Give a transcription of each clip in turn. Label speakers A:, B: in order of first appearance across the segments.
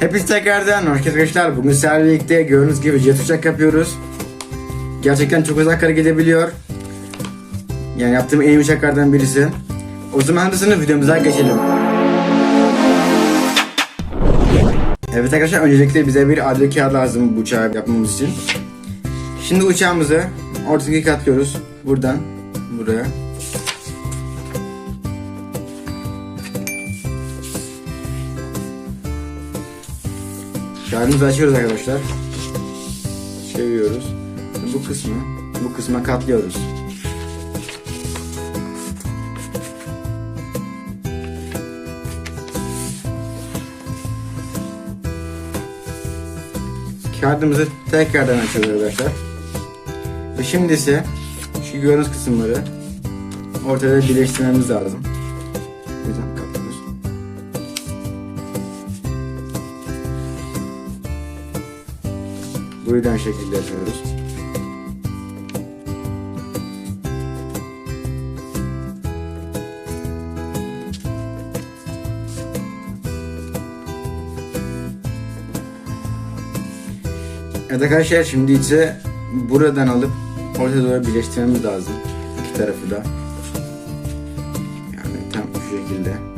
A: Hepiniz tekrardan hoş arkadaşlar. Bugün sizlerle birlikte gördüğünüz gibi jet uçak yapıyoruz. Gerçekten çok uzak hareket edebiliyor. Yani yaptığım en iyi uçaklardan birisi. O zaman sınıf videomuza geçelim. Evet arkadaşlar öncelikle bize bir adli kağıt lazım bu uçağı yapmamız için. Şimdi uçağımızı ortadaki katlıyoruz. Buradan buraya. Kağıdımızı açıyoruz arkadaşlar. Çeviriyoruz. Bu kısmı bu kısma katlıyoruz. Kağıdımızı tekrardan açıyoruz arkadaşlar. Ve şimdi ise şu gördüğünüz kısımları ortada birleştirmemiz lazım. O Bu yüzden şekilde yapıyoruz. Evet arkadaşlar şimdi ise buradan alıp ortaya doğru birleştirmemiz lazım. İki tarafı da. Yani tam şu şekilde.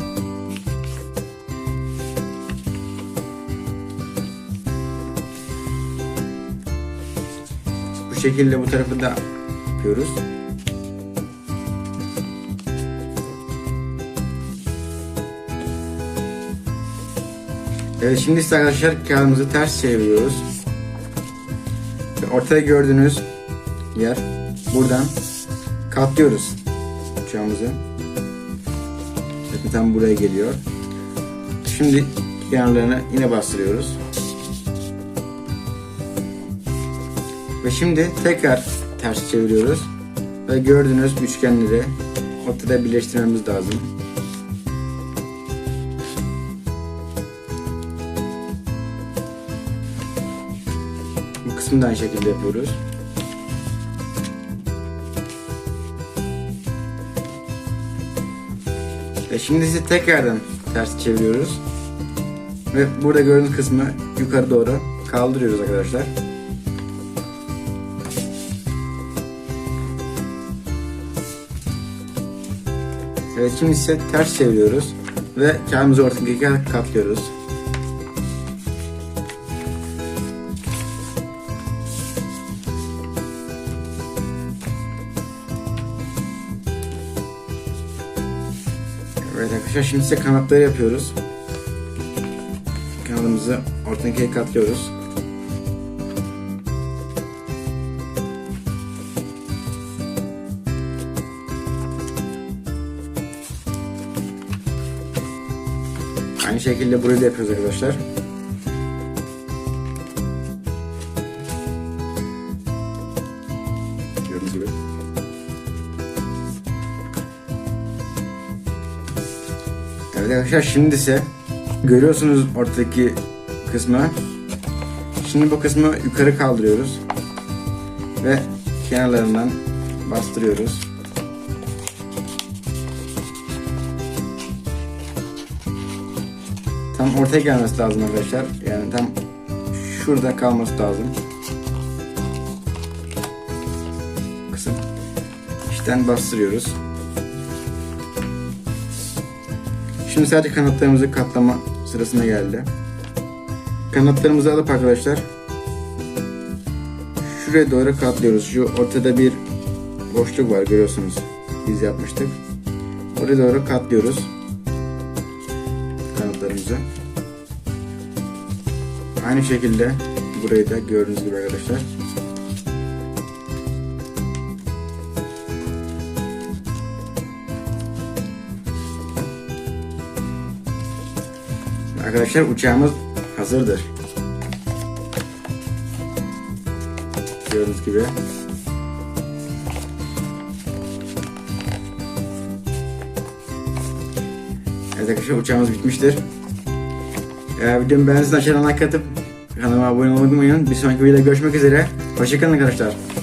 A: Şekilde bu tarafı da yapıyoruz. Evet şimdi ise arkadaşlar kağıdımızı ters çeviriyoruz. Ve Ortada gördüğünüz yer buradan katlıyoruz uçağımızı. Bakın tam buraya geliyor. Şimdi kenarlarına yine bastırıyoruz. Ve şimdi tekrar ters çeviriyoruz. Ve gördüğünüz üçgenleri ortada birleştirmemiz lazım. Bu kısmı da aynı şekilde yapıyoruz. Ve şimdi ise tekrardan ters çeviriyoruz. Ve burada gördüğünüz kısmı yukarı doğru kaldırıyoruz arkadaşlar. Evet şimdi ise ters çeviriyoruz ve kağıdımızı ortaya katlıyoruz. Evet arkadaşlar şimdi ise kanatları yapıyoruz. Kanadımızı ortaya katlıyoruz. Aynı şekilde burayı da yapıyoruz arkadaşlar. Gördüğünüz gibi. Evet arkadaşlar şimdi ise görüyorsunuz ortadaki kısmı. Şimdi bu kısmı yukarı kaldırıyoruz. Ve kenarlarından bastırıyoruz. Tam ortaya gelmesi lazım arkadaşlar. Yani tam şurada kalması lazım. Kısım. İşten bastırıyoruz. Şimdi sadece kanatlarımızı katlama sırasına geldi. Kanatlarımızı alıp arkadaşlar şuraya doğru katlıyoruz. Şu ortada bir boşluk var görüyorsunuz. Biz yapmıştık. Oraya doğru katlıyoruz kanatlarımızı. Aynı şekilde burayı da gördüğünüz gibi arkadaşlar. Arkadaşlar uçağımız hazırdır. Gördüğünüz gibi. Evet arkadaşlar uçağımız bitmiştir. Eğer videomu beğendiyseniz aşağıdan like atıp kanalıma abone olmayı unutmayın. Bir sonraki videoda görüşmek üzere. Hoşçakalın arkadaşlar.